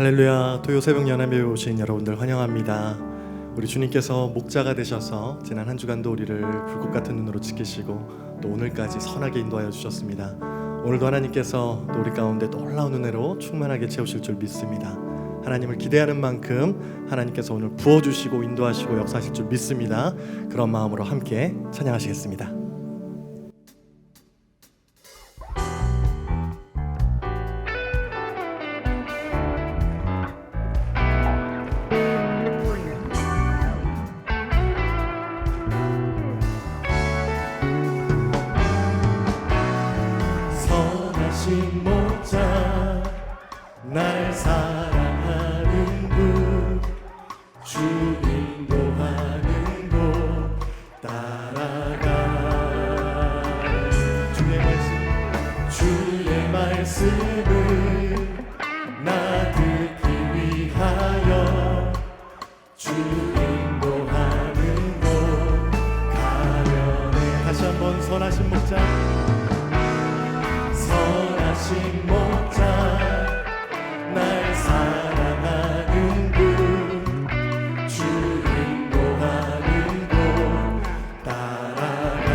할렐루야 토요 새벽 연합에 오신 여러분들 환영합니다. 우리 주님께서 목자가 되셔서 지난 한 주간도 우리를 불꽃 같은 눈으로 지키시고 또 오늘까지 선하게 인도하여 주셨습니다. 오늘도 하나님께서 또 우리 가운데 놀라운 은혜로 충만하게 채우실 줄 믿습니다. 하나님을 기대하는 만큼 하나님께서 오늘 부어주시고 인도하시고 역사하실 줄 믿습니다. 그런 마음으로 함께 찬양하시겠습니다. 말씀을 나 듣기 위하여 주 인도하는 곳 가려내 다시 한번 선하신 목자. 선하신 목자 날 사랑하는 분주 인도하는 곳 따라가.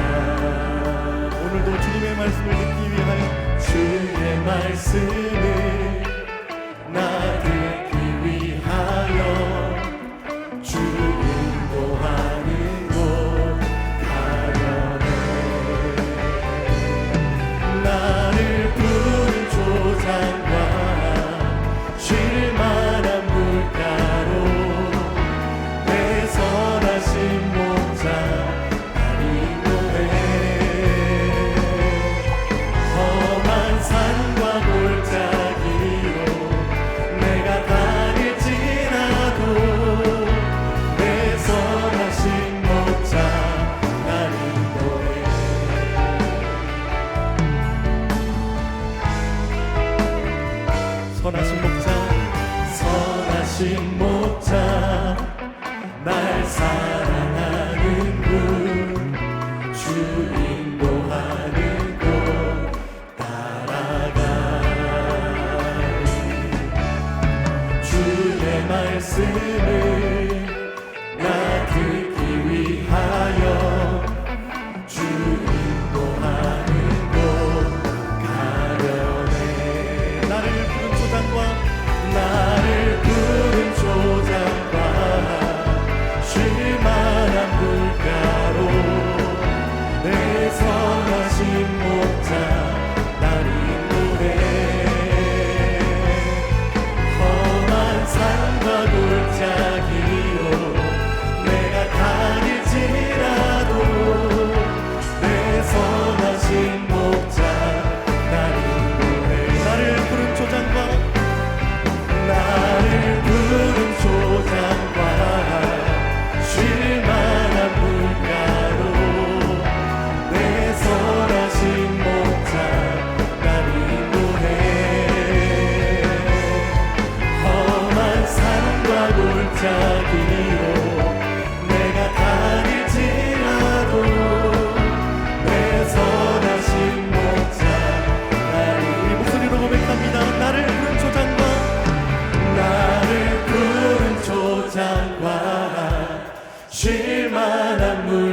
듣기 위하여 주의 말씀을 선 쉴만한 물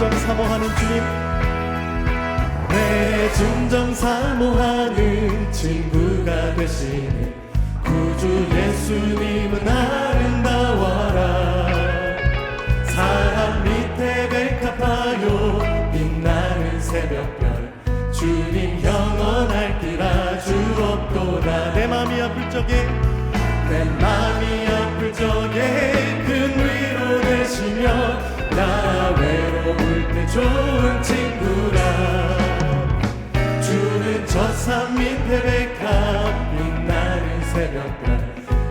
진정 사모하는 주님. 내 진정 사모하는 친구가 되시는 구주 예수님은 아름다워라. 사람 밑에 백합하여 빛나는 새벽별 주님 영원할 길아 주옵도다 내 마음이 아플 적에 내 마음이 아플 적에 큰 위로 되시며 나를 내 좋은 친구라. 주는 저산 밑에 백합 빛나는 새벽별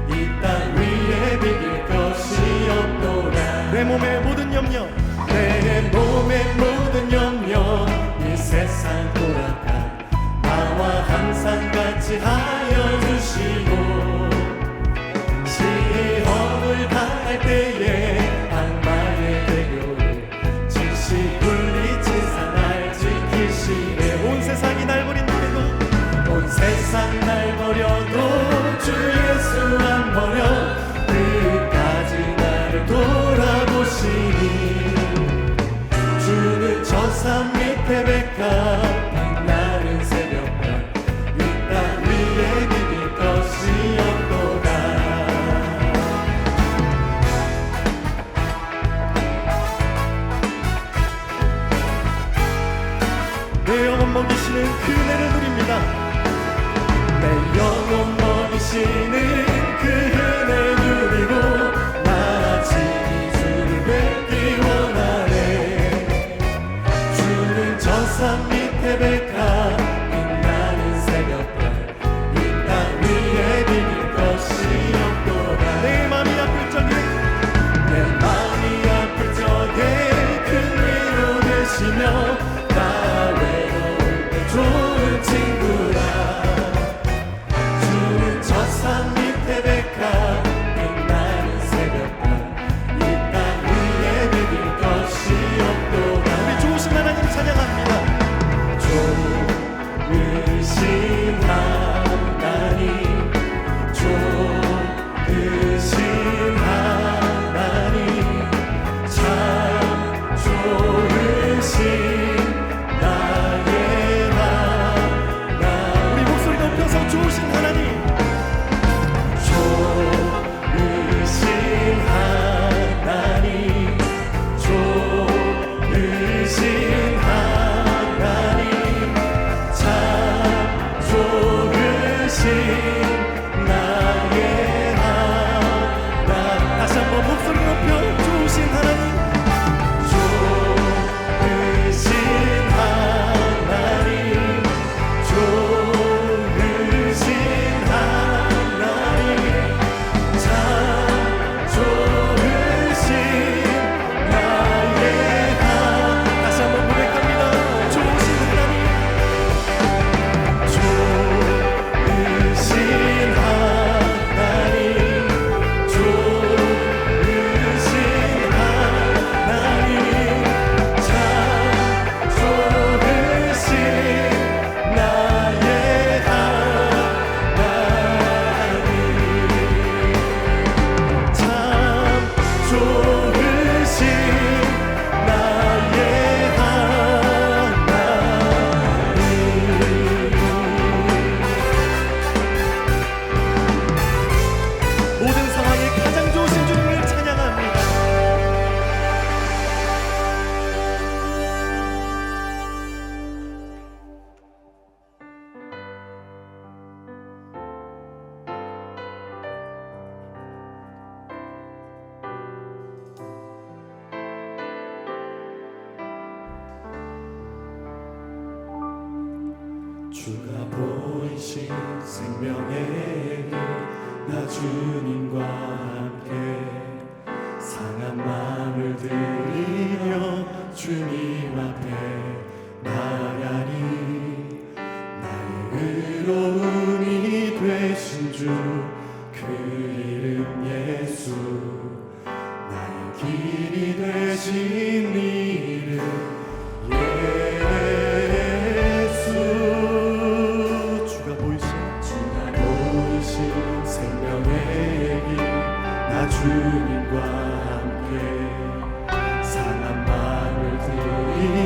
이 땅 위에 비길 것이 없도라. 내 몸의 모든 염려 내 몸 Baksam bir tebe 주신 생명의 길나 주님과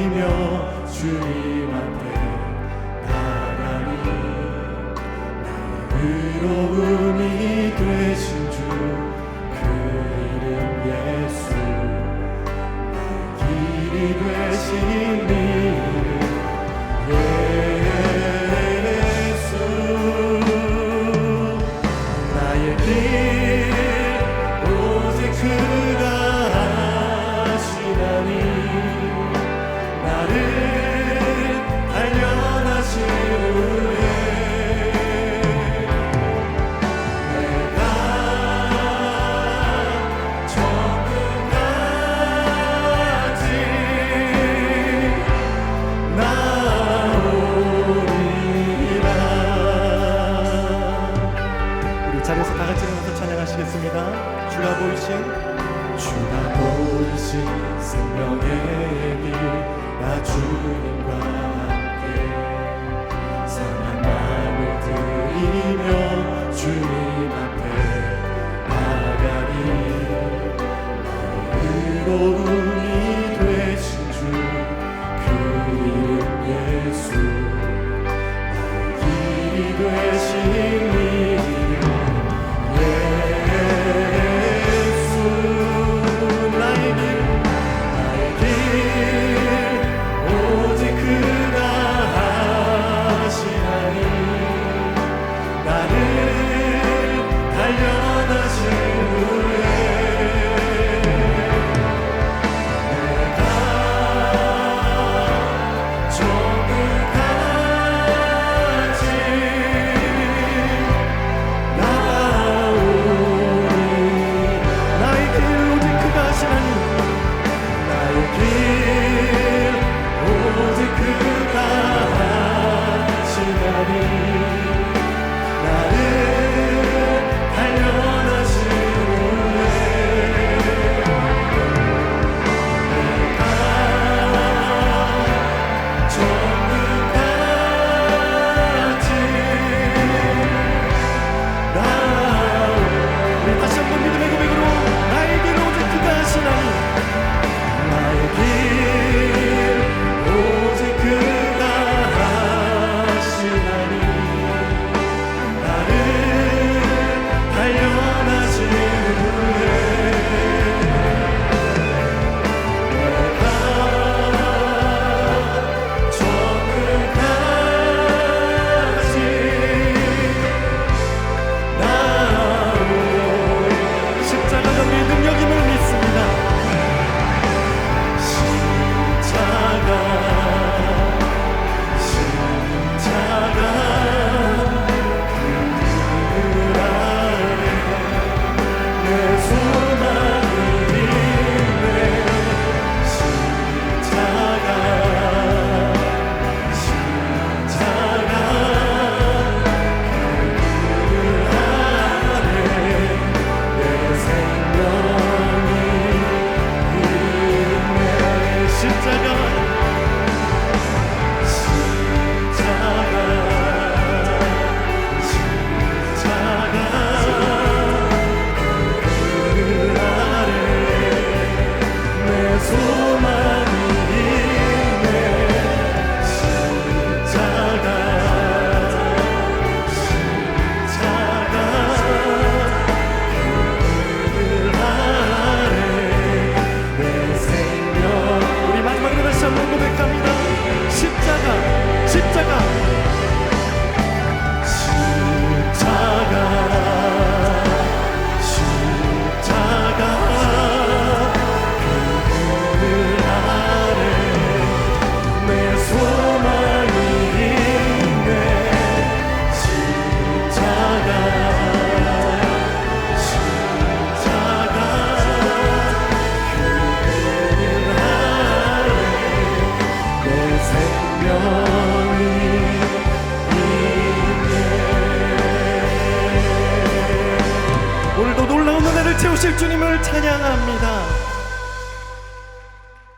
돌리며 주님 앞에 나가니 나의 의로움이 되시 truth.